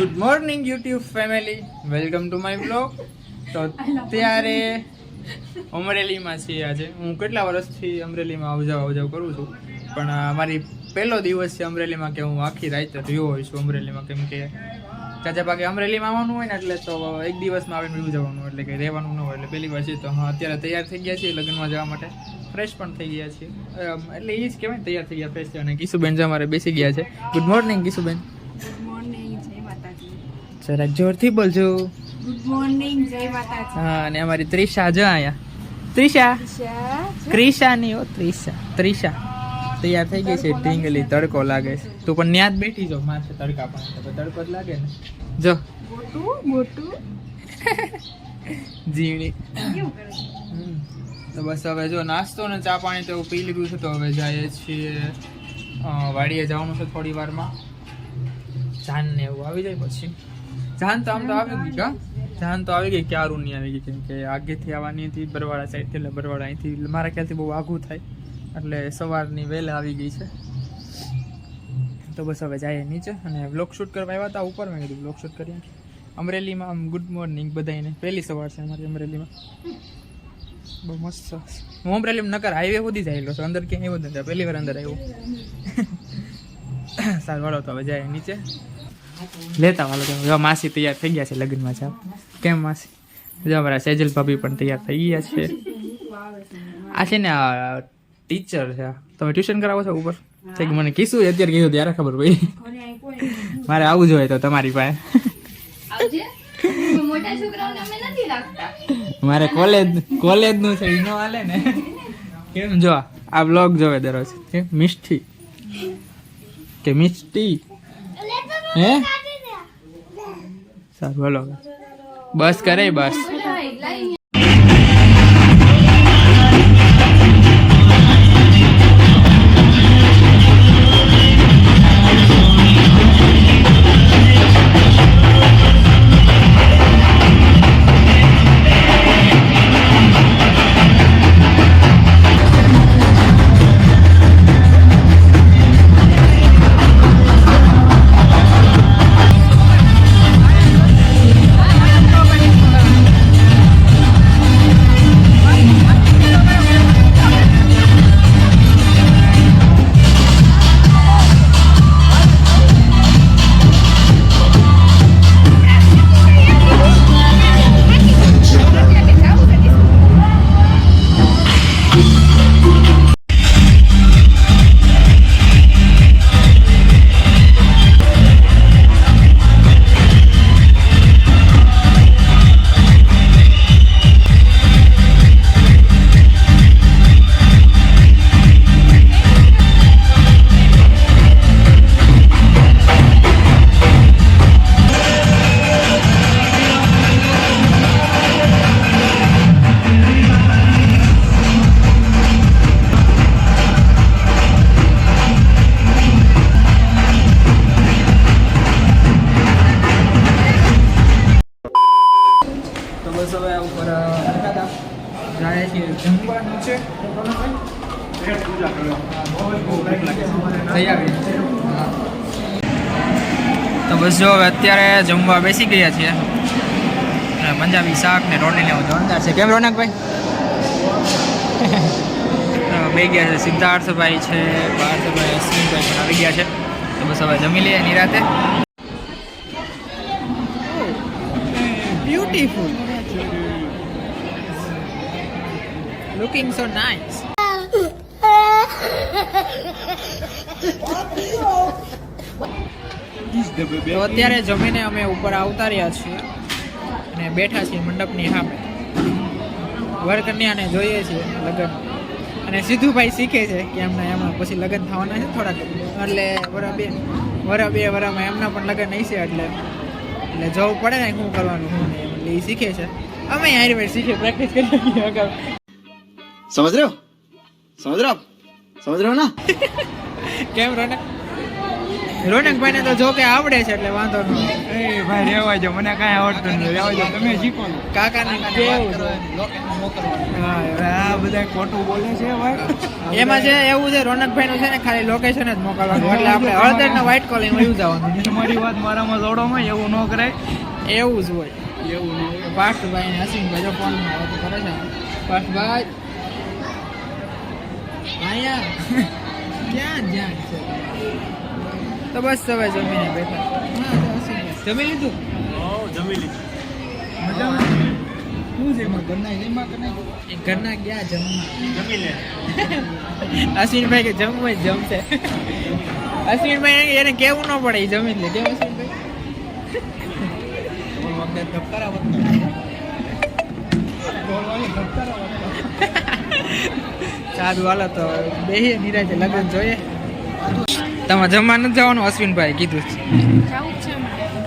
Good morning YouTube family welcome to my blog તો અત્યારે અમરેલીમાં છીએ આજે. હું કેટલા વર્ષથી અમરેલીમાં આવજાવ આવજાવ કરું છું. પણ મારી પહેલો દિવસ છે અમરેલીમાં કે હું આખી રાત રહ્યો હોય છું અમરેલીમાં. કેમ કે ચાચા પાકે અમરેલીમાં આવવાનું હોય ને એટલે તો એક દિવસમાં આવીને વયું જવાનું એટલે કે રહેવાનું ન હોય એટલે પહેલી વાર છે. તો હા અત્યારે તૈયાર થઈ ગયા છીએ લગ્નમાં જવા માટે. ફ્રેશ પણ થઈ ગયા છીએ. એટલે એ જ કહેવાય તૈયાર થઈ ગયા ફ્રેશ છે. અને કિશુબેન જે અમારે બેસી ગયા છે. ગુડ મોર્નિંગ કિશુબેન ગુડ મોર્નિંગ જય માતાજી જરાક જોરથી બોલજો. ગુડ મોર્નિંગ જય માતાજી. હા અને અમારી ત્રિષા જો અહીંયા. ત્રિષા? દિશા ત્રિષા ની ઓ ત્રિષા. ત્રિષા. તૈયાર થઈ ગઈ છે ઢીંગલી તડકો લાગે છે. તું પણ ન્યા જ બેઠી જો માથે તડકા પણ. તો તડકો જ લાગે ને. જો? હમ. તો બસ હવે જો નાસ્તો ને ચા પાણી તો પી લીધું છે તો હવે જઈએ છીએ. વાડીએ જવાનું છે થોડી વારમાં. જાન ને એવું આવી જાય પછી. જાન તો આમ તો આવી ગઈ કા જાન તો આવી ગઈ ક્યારું નહીં આવી ગઈ કેમ કે આગેથી આવવાની હતી બરવાડા સાઈડ એટલે બરવાડા અહીંથી મારા ખ્યાલથી બહુ આઘું થાય. એટલે સવારની વહેલા આવી ગઈ છે. તો બસ હવે જઈએ નીચે અને બ્લોગ શૂટ કરવા આવ્યા હતા, ઉપર મેં કીધું બ્લોગ શૂટ કરીએ. અમરેલીમાં આમ ગુડ મોર્નિંગ બધાને પહેલી સવાર છે અમારી અમરેલીમાં. બહુ મસ્ત. હું અમરેલીમાં નકર હાઈવે સુધી જાયેલો છું. અંદર ક્યાંય એવું જ નથી. પહેલી વાર અંદર આવ્યો. સારું વાળો તો હવે જાય નીચે. લેતા વાળો તો. જો માસી તૈયાર થઈ ગયા છે લગ્નમાં જાવ કેમ માસી? જો અમારા સેજલ ભાભી પણ તૈયાર થઈ ગયા છે. આ છે ને ટીચર છે. તમે ટ્યુશન કરાવો છો ઉપર? છે કે મને કીધું અત્યારે કીધું ત્યારે ખબર પડી. મારે આવું જોઈએ તો તમારી પાસે. આવજે. મોટા છોકરાઓને અમે નથી રાખતા. મારે કોલેજ કોલેજનું છે ઈ નો હાલે ને. કેમ જો આ બ્લોગ જોવે દરરોજ. કેમ? મિષ્ટી કે હે? સારું હલો બસ કરે બસ. ઉપર હતા જાય છે જમવાનું છે. થઈ. તો બસ જો, હવે અત્યારે જમવા બેસી ગયા છીએ. પંજાબી શાક ને રોટલી એવું જોરદાર છે. કેમ રોનકભાઈ? બે ગયા છે. સિદ્ધાર્થભાઈ છે પાર્થભાઈ અશ્વિનભાઈ પણ આવી ગયા છે. તો બસ હવે જમી લઈએ નિરાતે બ્યુટીફુલ. લુકિંગ સો નાઇસ તો અત્યારે જમીને અમે ઉપર આવતા રહ્યા છીએ અને બેઠા છીએ મંડપની સામે. વરકન્યાને જોઈએ છીએ લગ્ન. અને સીધુભાઈ શીખે છે કે એમના એમાં પછી લગ્ન થવાના છે થોડાક. એટલે વરા બે વરા બે વરામાં એમના પણ લગ્ન નહીં છે એટલે. એટલે જવું પડે ને શું કરવાનું નહીં. એટલે એ શીખે છે. અમે હારી શીખે પ્રેક્ટિસ કરી અગાઉ. समझ रहे हो समझ रहे हो आप समझ रहे हो ना કેમ રોનક રોનકભાઈ ને તો જો કે આવડે છે એટલે વાંધો નહીં એ ભાઈ રેવા જો મને કાંઈ આવડતું નથી રેવા જો તમે શીખો ને. કાકાને કેવું છે હા હવે આ બધા ખોટું બોલે છે ભાઈ એમાં છે એવું છે રોનકભાઈ નું છે ને ખાલી લોકેશન જ મોકલવાનું એટલે આપણે હળદર ને વ્હાઈટ કોલિંગ વયું જવાનું તમારી વાત મારામાં જોડોમાં એવું ન કરાય એવું જ હોય એવું નહીં પાર્થભાઈ ને અશ્વિનભાઈ જો ફોન માં વાત કરે છે પાર્થભાઈ આયા. ક્યાં જ્યાં છે? તો બસ હવે જમીને બેઠા. જમી લીધું. જમી લીધું. શું છે એમાં? ઘરના એમાં ઘરના ગયા જમવા. અશ્વિનભાઈ કે જમવું જમશે. અશ્વિનભાઈ એને કેવું ન પડે એ જમી લે. કેમ અશ્વિનભાઈ? સારું હાલો તો બેહીએ લગ્ન જોઈએ. તમારે જમવા નથી જવાનું અશ્વિનભાઈ કીધું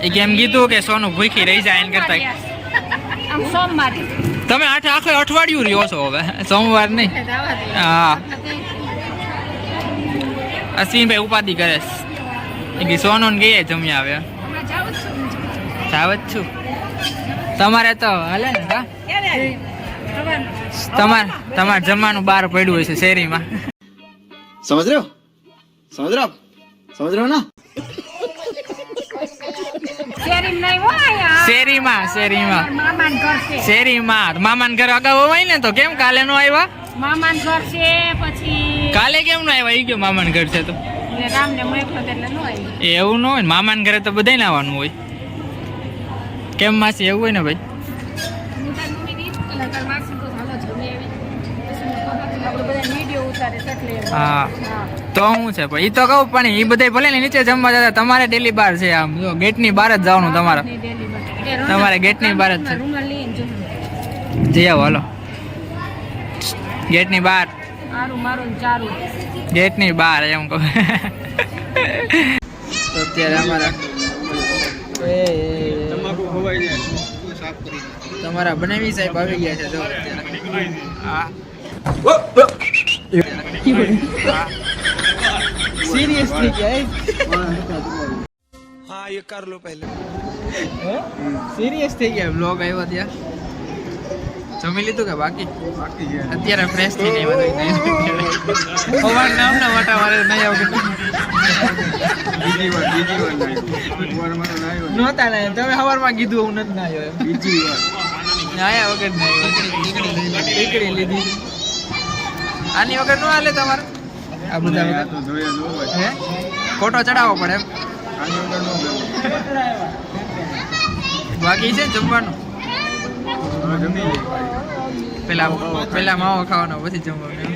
એ કેમ કીધું કે સોનું ભૂખી રહી જાય એને કરતા. તમે આઠે આખો અઠવાડિયું રહ્યો છો હવે. સોમવાર નહીં. હા. અશ્વિનભાઈ ઉપાધિ કરે છે. એ કે સોનું ને ગઈએ જમી આવે જાવું જ છે. તમારે તો હાલે ને? સવારમાં. તમાર તમાર જમવાનું બહાર પડ્યું હોય છે શેરીમાં. સમજ રહ્યો? સમજ રહ્યો? સમજ રહ્યો શેરીમાં શેરીમાં શેરીમાં. મામાન ઘર અગાઉ હોય ને તો કેમ કાલે નો આવ્યા? કાલે કેમ નો આવ્યા? ઈ ગયો મામાન ઘર છે તો. એવું ન હોય મામાન ઘરે તો બધા આવવાનું હોય. કેમ માસી એવું હોય ને ભાઈ? હા. હા. તો હું છે પણ એ તો કહું પણ એ બધા ભલે ને નીચે જમવા જતા તમારે ડેલી બાર છે આમ. જો ગેટની બહાર જ જવાનું તમારે. તમારે ગેટની બહાર જ છે. જઈ આવો હાલો. ગેટની બહાર ગેટની બહાર એમ કહું. તો અત્યારે અમારા એ, એ, એ. તમાકુ ખવાઈ જાય સાફ કરી તમારા બનાવી સાહેબ આવી ગયા છે જો અત્યારે. હા. સિરિયસલી ગયા હા એ કર લો પહેલે. સિરિયસ થઈ ગયા બ્લોગ આવ્યો ત્યાં? જમી લીધું કે બાકી? બાકી અત્યારે ફ્રેશ થઈ નહીં બધું સવાર નામ ના વાટા મારે નહીં આવું. નહોતા ને તમે સવારમાં કીધું હું નથી ના આવ્યો બીજી વાર. આયા વગર ના નીકળી લીધી. આની વગર નો હાલે તમારે? આ બધા હે? ફોટો ચડાવવો પડે એમ. આની વગર ન બાકી છે જમવાનું? પેલા પેલા માવો ખાવાનો પછી જમવાનું